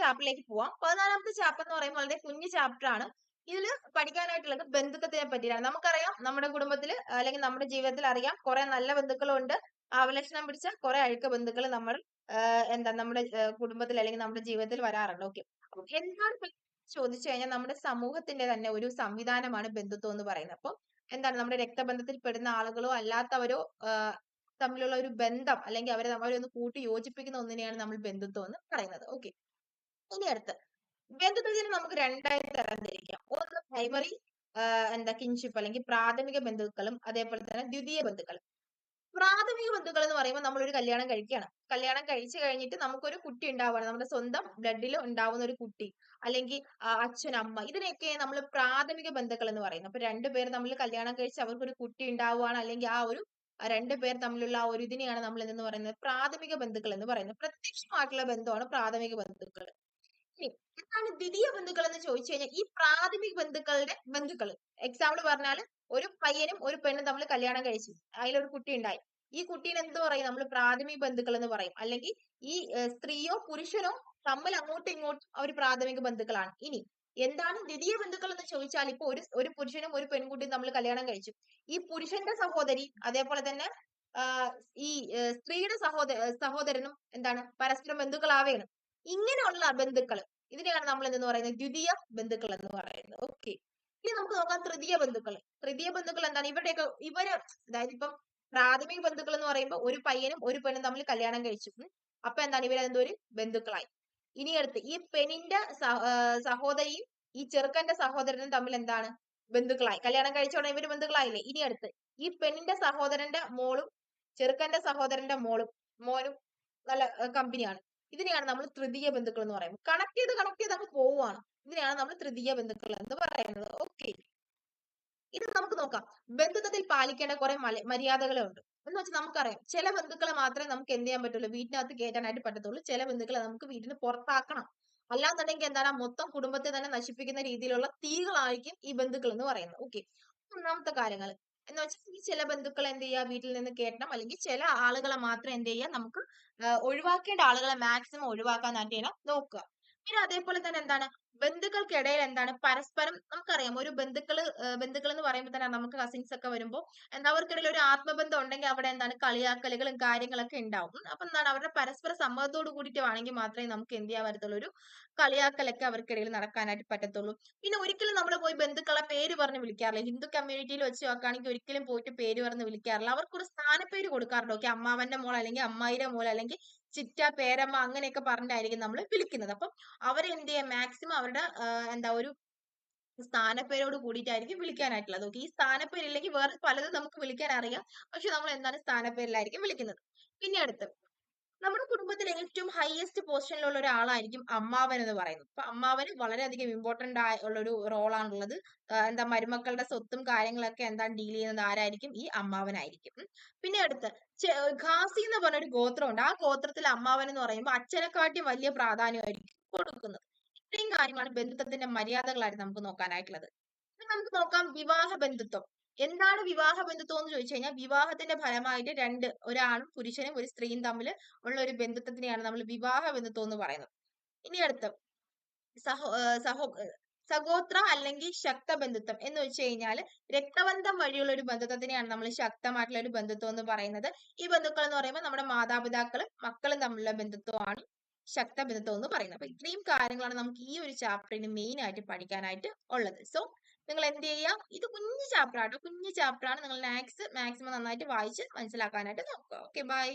ചാപ്റ്ററിലേക്ക് പോവാം. പതിനാലാമത്തെ ചാപ്റ്റർ എന്ന് പറയുമ്പോൾ വളരെ കുഞ്ഞു ചാപ്റ്റർ ആണ്. ഇതിൽ പഠിക്കാനായിട്ടുള്ളത് ബന്ധുക്കത്തിനെ പറ്റിയാണ് നമുക്കറിയാം നമ്മുടെ കുടുംബത്തിൽ അല്ലെങ്കിൽ നമ്മുടെ ജീവിതത്തിൽ അറിയാം കുറെ നല്ല ബന്ധുക്കളുണ്ട്. അവലക്ഷണം പിടിച്ച കുറെ അഴുക്ക ബന്ധുക്കൾ നമ്മൾ എന്താ നമ്മുടെ കുടുംബത്തിൽ അല്ലെങ്കിൽ നമ്മുടെ ജീവിതത്തിൽ വരാറുണ്ട്. ഓക്കെ. എന്താണ് ചോദിച്ചു കഴിഞ്ഞാൽ നമ്മുടെ സമൂഹത്തിന്റെ തന്നെ ഒരു സംവിധാനമാണ് ബന്ധുത്വം എന്ന് പറയുന്നത്. അപ്പൊ എന്താണ് നമ്മുടെ രക്തബന്ധത്തിൽ പെടുന്ന ആളുകളോ അല്ലാത്തവരോ തമ്മിലുള്ള ഒരു ബന്ധം അല്ലെങ്കിൽ അവരെ അവരെ ഒന്ന് കൂട്ടി യോജിപ്പിക്കുന്ന ഒന്നിനെയാണ് നമ്മൾ ബന്ധുത്വം എന്ന് പറയുന്നത്. ഓക്കെ. ഇനി അടുത്ത്. ബന്ധുത്വത്തിന് നമുക്ക് രണ്ടായി തരംതിരിക്കാം. ഒന്ന് പ്രൈമറി എന്താ കിൻഷിപ്പ് അല്ലെങ്കിൽ പ്രാഥമിക ബന്ധുക്കളും അതേപോലെ തന്നെ ദ്വിതീയ ബന്ധുക്കളും. പ്രാഥമിക ബന്ധുക്കൾ എന്ന് പറയുമ്പോൾ നമ്മൾ ഒരു കല്യാണം കഴിക്കുകയാണ്. കല്യാണം കഴിച്ചു കഴിഞ്ഞിട്ട് നമുക്കൊരു കുട്ടി ഉണ്ടാവുകയാണ്. നമ്മുടെ സ്വന്തം ബ്ലഡിൽ ഉണ്ടാവുന്ന ഒരു കുട്ടി അല്ലെങ്കിൽ അച്ഛൻ അമ്മ ഇതിനെയൊക്കെ നമ്മൾ പ്രാഥമിക ബന്ധുക്കൾ എന്ന് പറയുന്നത് അപ്പൊ രണ്ടുപേർ തമ്മിൽ കല്യാണം കഴിച്ച് അവർക്കൊരു കുട്ടി ഉണ്ടാവുകയാണ് അല്ലെങ്കിൽ ആ ഒരു രണ്ടുപേർ തമ്മിലുള്ള ആ ഒരു ഇതിനെയാണ് നമ്മൾ എന്തെന്ന് പറയുന്നത്? പ്രാഥമിക ബന്ധുക്കൾ എന്ന് പറയുന്നത്. പ്രത്യക്ഷമായിട്ടുള്ള ബന്ധമാണ് പ്രാഥമിക ബന്ധുക്കൾ. എന്താണ് ദ്വിതീയ ബന്ധുക്കൾ എന്ന് ചോദിച്ചു കഴിഞ്ഞാൽ ഈ പ്രാഥമിക ബന്ധുക്കളുടെ ബന്ധുക്കൾ എക്സാമ്പിൾ പറഞ്ഞാൽ ഒരു പയ്യനും ഒരു പെണ്ണും തമ്മിൽ കല്യാണം കഴിച്ചു. അതിലൊരു കുട്ടി ഉണ്ടായി. ഈ കുട്ടീനെ എന്ത് പറയും? നമ്മൾ പ്രാഥമിക ബന്ധുക്കൾ എന്ന് പറയും. അല്ലെങ്കിൽ ഈ സ്ത്രീയോ പുരുഷനോ തമ്മിൽ അങ്ങോട്ടും ഇങ്ങോട്ടും അവർ പ്രാഥമിക ബന്ധുക്കളാണ്. ഇനി എന്താണ് ദ്വിതീയ ബന്ധുക്കൾ എന്ന് ചോദിച്ചാൽ ഇപ്പൊ ഒരു ഒരു പുരുഷനും ഒരു പെൺകുട്ടിയും തമ്മിൽ കല്യാണം കഴിച്ചു. ഈ പുരുഷന്റെ സഹോദരി അതേപോലെ തന്നെ ഈ സ്ത്രീയുടെ സഹോദര സഹോദരനും എന്താണ്? പരസ്പരം ബന്ധുക്കളാവുകയാണ് ഇങ്ങനെയുള്ള ബന്ധുക്കൾ ഇതിനെയാണ് നമ്മൾ എന്തെന്ന് പറയുന്നത്? ദ്വിതീയ ബന്ധുക്കൾ എന്ന് പറയുന്നത്. ഓക്കെ ഇനി നമുക്ക് നോക്കാം തൃതീയ ബന്ധുക്കൾ തൃതീയ ബന്ധുക്കൾ എന്താണ്? ഇവരുടെയൊക്കെ ഇവർ അതായത് ഇപ്പം പ്രാഥമിക ബന്ധുക്കൾ എന്ന് പറയുമ്പോൾ ഒരു പയ്യനും ഒരു പെണ്ണും തമ്മിൽ കല്യാണം കഴിച്ചു. അപ്പൊ എന്താണ്? ഇവരെന്തോ ഒരു ബന്ധുക്കളായി. ഇനി അടുത്ത് ഈ പെണ്ണിന്റെ സഹോദരിയും ഈ ചെറുക്കന്റെ സഹോദരനും തമ്മിൽ എന്താണ്? ബന്ധുക്കളായി. കല്യാണം കഴിച്ചോടെ ഇവർ ബന്ധുക്കളായില്ലേ? ഇനി അടുത്ത് ഈ പെണ്ണിന്റെ സഹോദരന്റെ മോളും ചെറുക്കന്റെ സഹോദരന്റെ മോളും മോനും നല്ല കമ്പനിയാണ് ഇതിനെയാണ് നമ്മൾ തൃതീയ ബന്ധുക്കൾ എന്ന് പറയുന്നത്. കണക്ട് ചെയ്ത് കണക്ട് ചെയ്ത് അങ്ങ് പോവുകയാണ് ഇതിനെയാണ് നമ്മൾ തൃതീയ ബന്ധുക്കൾ എന്ന് പറയുന്നത്. ഓക്കെ ഇത് നമുക്ക് നോക്കാം. ബന്ധുത്വത്തിൽ പാലിക്കേണ്ട കുറെ മര്യാദകളുണ്ട്. എന്ന് വെച്ചാൽ നമുക്കറിയാം. ചില ബന്ധുക്കളെ മാത്രമേ നമുക്ക് എന്ത് ചെയ്യാൻ പറ്റുള്ളൂ? വീട്ടിനകത്ത് കയറ്റാനായിട്ട് പറ്റത്തുള്ളൂ. ചില ബന്ധുക്കളെ നമുക്ക് വീട്ടിന് പുറത്താക്കണം. അല്ലാന്നുണ്ടെങ്കിൽ എന്താണ്? മൊത്തം കുടുംബത്തെ തന്നെ നശിപ്പിക്കുന്ന രീതിയിലുള്ള തീകളായിരിക്കും ഈ ബന്ധുക്കൾ എന്ന് പറയുന്നത്. ഓക്കെ ഒന്നാമത്തെ കാര്യങ്ങൾ എന്ന് വെച്ചാൽ ചില ബന്ധുക്കൾ എന്ത് ചെയ്യുക വീട്ടിൽ നിന്ന് കയറ്റണം അല്ലെങ്കിൽ ചില ആളുകളെ മാത്രം എന്ത് ചെയ്യുക നമുക്ക് ഒഴിവാക്കേണ്ട ആളുകളെ മാക്സിമം ചെയ്യണം? നോക്കുക. പിന്നെ അതേപോലെ തന്നെ എന്താണ്? ബന്ധുക്കൾക്കിടയിൽ എന്താണ്? പരസ്പരം നമുക്കറിയാം. ഒരു ബന്ധുക്കൾ ബന്ധുക്കൾ എന്ന് പറയുമ്പോൾ തന്നെ നമുക്ക് കസിൻസ് ഒക്കെ വരുമ്പോൾ എന്താ അവർക്കിടയിൽ ഒരു ആത്മബന്ധം ഉണ്ടെങ്കിൽ അവിടെ എന്താണ്? കളിയാക്കലുകളും കാര്യങ്ങളൊക്കെ ഉണ്ടാവും. അപ്പൊ എന്താണ്? അവരുടെ പരസ്പര സമ്മതത്തോട് കൂടിയിട്ട് വേണമെങ്കിൽ മാത്രമേ നമുക്ക് എന്ത് ചെയ്യാൻ പറ്റത്തുള്ളൂ? ഒരു കളിയാക്കലൊക്കെ അവർക്കിടയിൽ നടക്കാനായിട്ട് പറ്റത്തുള്ളൂ. പിന്നെ ഒരിക്കലും നമ്മൾ പോയി ബന്ധുക്കളെ പേര് പറഞ്ഞ് വിളിക്കാറില്ല. ഹിന്ദു കമ്മ്യൂണിറ്റിയിൽ വെച്ച് നോക്കുകയാണെങ്കിൽ ഒരിക്കലും പോയിട്ട് പേര് പറഞ്ഞ് വിളിക്കാറില്ല. അവർക്കൊരു സ്ഥാനപ്പേര് കൊടുക്കാറുണ്ട്. ഓക്കെ അമ്മാവന്റെ മോൾ അല്ലെങ്കിൽ അമ്മായിയുടെ മോൾ അല്ലെങ്കിൽ ചിറ്റ പേരമ്മ അങ്ങനെയൊക്കെ പറഞ്ഞിട്ടായിരിക്കും നമ്മൾ വിളിക്കുന്നത്. അപ്പം അവർ എന്ത് ചെയ്യാം മാക്സിമം അവരുടെ എന്താ ഒരു സ്ഥാനപ്പേരോട് കൂടിയിട്ടായിരിക്കും വിളിക്കാനായിട്ടുള്ളത്. ഓക്കെ ഈ സ്ഥാനപ്പേരില്ലെങ്കിൽ വേറെ പലതും നമുക്ക് വിളിക്കാൻ അറിയാം. പക്ഷെ നമ്മൾ എന്താണ് സ്ഥാനപ്പേരിലായിരിക്കും വിളിക്കുന്നത്. പിന്നെ അടുത്ത് നമ്മുടെ കുടുംബത്തിൽ ഏറ്റവും ഹയസ്റ്റ് പൊസിഷനിലുള്ള ഒരാളായിരിക്കും അമ്മാവൻ എന്ന് പറയുന്നത്. അപ്പൊ അമ്മാവന് വളരെയധികം ഇമ്പോർട്ടന്റ് ആയുള്ള ഒരു റോളാണുള്ളത് എന്താ മരുമക്കളുടെ സ്വത്തും കാര്യങ്ങളൊക്കെ എന്താ ഡീൽ ചെയ്യുന്നത്? ആരായിരിക്കും? ഈ അമ്മാവനായിരിക്കും. പിന്നെ അടുത്ത് ഖാസി എന്ന് പറഞ്ഞ ഒരു ഗോത്രമുണ്ട്. ആ ഗോത്രത്തിൽ അമ്മാവൻ എന്ന് പറയുമ്പോൾ അച്ഛനെക്കാട്ടിയും വലിയ പ്രാധാന്യമായിരിക്കും കൊടുക്കുന്നത്. ഇത്രയും കാര്യങ്ങളാണ് ബന്ധുത്വത്തിന്റെ മര്യാദകളായിട്ട് നമുക്ക് നോക്കാനായിട്ടുള്ളത്. നമുക്ക് നോക്കാം വിവാഹ ബന്ധുത്വം എന്താണ് വിവാഹ ബന്ധുത്വം എന്ന് ചോദിച്ചു കഴിഞ്ഞാൽ വിവാഹത്തിന്റെ ഫലമായിട്ട് രണ്ട് ഒരാണും പുരുഷനും ഒരു സ്ത്രീയും തമ്മിൽ ഉള്ള ഒരു ബന്ധുത്വത്തിനെയാണ് നമ്മൾ വിവാഹ ബന്ധുത്വം എന്ന് പറയുന്നത്. ഇനി അടുത്ത സഹോ സഹോ അല്ലെങ്കിൽ ശക്ത ബന്ധുത്വം എന്ന് വെച്ച് കഴിഞ്ഞാൽ രക്തബന്ധം വഴിയുള്ള ഒരു ബന്ധുത്വത്തിനെയാണ് നമ്മൾ ശക്തമായിട്ടുള്ള ഒരു ബന്ധുത്വം എന്ന് പറയുന്നത്. ഈ ബന്ധുക്കൾ എന്ന് പറയുമ്പോൾ നമ്മുടെ മാതാപിതാക്കളും മക്കളും തമ്മിലുള്ള ബന്ധുത്വമാണ് ശക്ത ബന്ധുത്വം എന്ന് പറയുന്നത്. അപ്പൊ ഇത്രയും കാര്യങ്ങളാണ് നമുക്ക് ഈ ഒരു ചാപ്റ്ററിന് മെയിൻ ആയിട്ട് പഠിക്കാനായിട്ട് ഉള്ളത്. സോ നിങ്ങൾ എന്ത് ചെയ്യാം ഇത് കുഞ്ഞു ചാപ്റ്റർ ആട്ടോ. കുഞ്ഞു ചാപ്റ്റർ ആണ്. നിങ്ങൾ മാത്സ് മാക്സിമം നന്നായിട്ട് വായിച്ച് മനസ്സിലാക്കാനായിട്ട് നോക്കുക. Okay bye